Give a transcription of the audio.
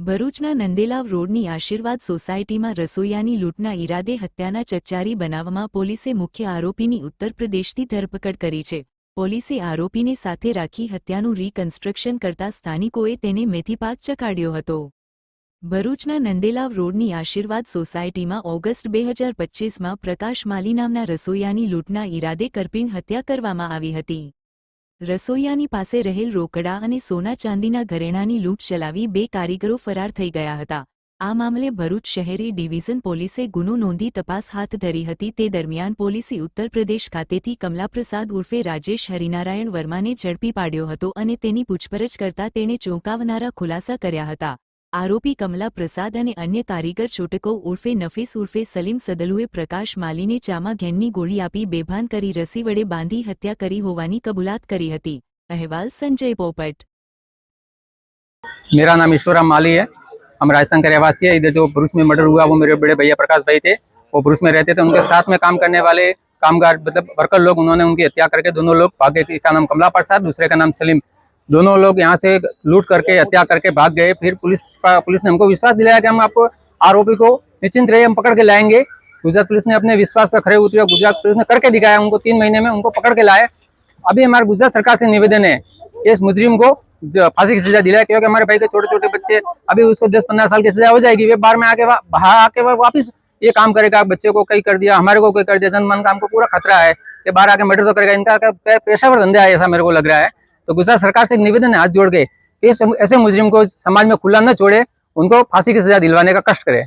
ભરૂચના નંદેલાવ રોડની આશીર્વાદ સોસાયટીમાં રસોઈયાની લૂંટના ઈરાદે હત્યાના ચકચારી બનાવમાં પોલીસે મુખ્ય આરોપીની ઉત્તર પ્રદેશથી ધરપકડ કરી છે. પોલીસે આરોપીને સાથે રાખી હત્યાનું રીકન્સ્ટ્રક્શન કરતા સ્થાનિકોએ તેને મેથીપાક ચકાડ્યો હતો. ભરૂચના નંદેલાવ રોડની આશીર્વાદ સોસાયટીમાં ઓગસ્ટ બે હજાર પચ્ચીસમાં પ્રકાશ માલી નામના રસોઈયાની લૂંટના ઈરાદે કરપીણ હત્યા કરવામાં આવી હતી. રસોઈયાની પાસે રહેલ રોકડા અને સોના ચાંદીના ઘરેણાની લૂંટ ચલાવી બે કારીગરો ફરાર થઈ ગયા હતા. આ મામલે ભરૂચ શહેરી ડિવિઝન પોલીસે ગુનો નોંધી તપાસ હાથ ધરી હતી. તે દરમિયાન પોલીસે ઉત્તર પ્રદેશ ખાતેથી કમલાપ્રસાદ ઉર્ફે રાજેશ હરિનારાયણ વર્માને ઝડપી પાડ્યો હતો અને તેની પૂછપરછ કરતા તેણે ચોંકાવનારા ખુલાસા કર્યા હતા. આરોપી કમલા પ્રસાદ અને અન્ય કારીગર છોટકો ઉર્ફે નફીસ ઉર્ફે સલીમ સદલુએ પ્રકાશ માલીને ચામાં ઘેનની ગોળી આપી બેભાન કરી રસી વડે બાંધી હત્યા કરી હોવાની કબૂલાત કરી હતી અહેવાલ સંજય પોપટ मेरा नाम ईश्वराम माली है हम राजस्थान के रहवासी है इधर जो भरूच में मर्डर हुआ वो मेरे बड़े भैया प्रकाश भाई थे वो भरूच में रहते थे उनके साथ में काम करने वाले कामगार मतलब वर्कर लोग उन्होंने उनकी हत्या करके दोनों लोग भागे एक का नाम कमला प्रसाद दूसरे का नाम सलीम दोनों लोग यहाँ से लूट करके, हत्या करके भाग गए। फिर पुलिस पुलिस ने हमको विश्वास दिलाया कि हम आपको आरोपी को निश्चिंत रहे हम पकड़ के लाएँगे। गुजरात पुलिस ने अपने विश्वास पर खड़े उतरे गुजरात पुलिस ने करके दिखाया। उनको तीन महीने में उनको पकड़ के लाए। अभी हमारे गुजरात सरकार से निवेदन है इस मुजरिम को फांसी की सजा दिलाए क्योंकि हमारे भाई के छोटे छोटे बच्चे, अभी उसको दस पंद्रह साल की सजा हो जाएगी। वे बाहर में आके बाहर आके वापिस ये काम करेगा। बच्चे को कई कर दिया, हमारे को कोई कर दिया, जनमन का हमको पूरा खतरा है कि बाहर आके मर्डर तो करेगा। इनका पेशेवर धंधा है ऐसा मेरे को लग रहा है। तो गुजरात सरकार से एक निवेदन है, हाथ जोड़ के ऐसे मुजरिम को समाज में खुला न छोड़े, उनको फांसी की सजा दिलवाने का कष्ट करे।